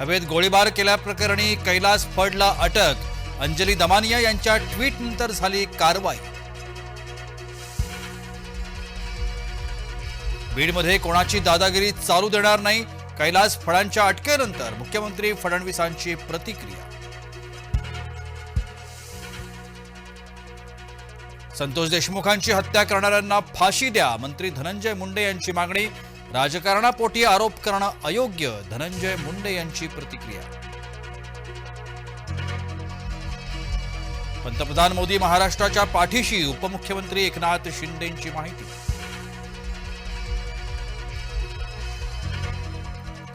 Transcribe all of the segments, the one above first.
हवेत गोळीबार केल्याप्रकरणी कैलास फडला अटक. अंजली दमानिया यांच्या ट्विटनंतर झाली कारवाई. बीडमध्ये कोणाची दादागिरी चालू देणार नाही? कैलास फडांच्या अटकेनंतर मुख्यमंत्री फडणवीसांची प्रतिक्रिया. संतोष देशमुखांची हत्या करणाऱ्यांना फाशी द्या. मंत्री धनंजय मुंडे यांची मागणी. राजकारणापोटी आरोप करणं अयोग्य धनंजय मुंडे यांची प्रतिक्रिया. पंतप्रधान मोदी महाराष्ट्राच्या पाठीशी उपमुख्यमंत्री एकनाथ शिंदेची माहिती.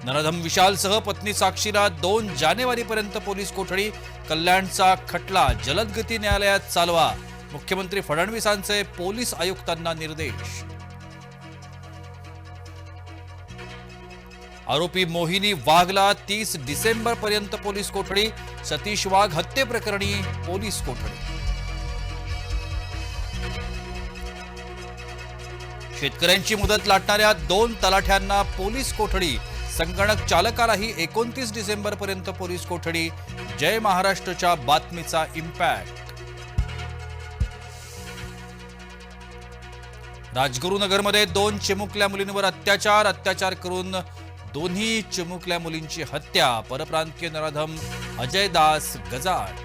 नरधम विशालसह पत्नी साक्षीला दोन जानेवारीपर्यंत पोलीस कोठडी. कल्याणचा खटला जलदगती न्यायालयात चालवा. मुख्यमंत्री फडणवीसांचे पोलीस आयुक्तांना निर्देश. आरोपी मोहिनी वाघला तीस डिसेंबर पर्यंत पोलीस कोठडी सतीश वाघ हत्येप्रकरणी पोलीस कोठडी. शेतकऱ्यांची मुदत लाटणाऱ्या दोन तलाठ्यांना पोलीस कोठडी संगणक चालकालाही एकोणतीस डिसेंबर पर्यंत पोलीस कोठडी. जय महाराष्ट्रच्या बातमीचा इम्पॅक्ट. राजगुरुनगरमध्ये दोन चिमुकल्या मुलींवर अत्याचार अत्याचार करून दोन्ही चिमुकल्या मुलींची हत्या. परप्रांतीय नराधम अजय दास गजाड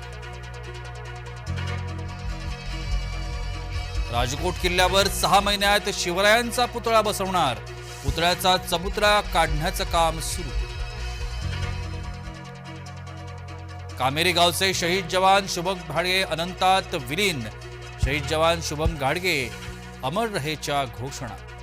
राजकोट किल्ल्यावर सहा महिन्यात शिवरायांचा पुतळा बसवणार. पुतळ्याचा चबुतरा काढण्याचं काम सुरू. कामेरी गावचे शहीद जवान शुभम घाडगे अनंतात विलीन. शहीद जवान शुभम घाडगे अमर रहेच्या घोषणा.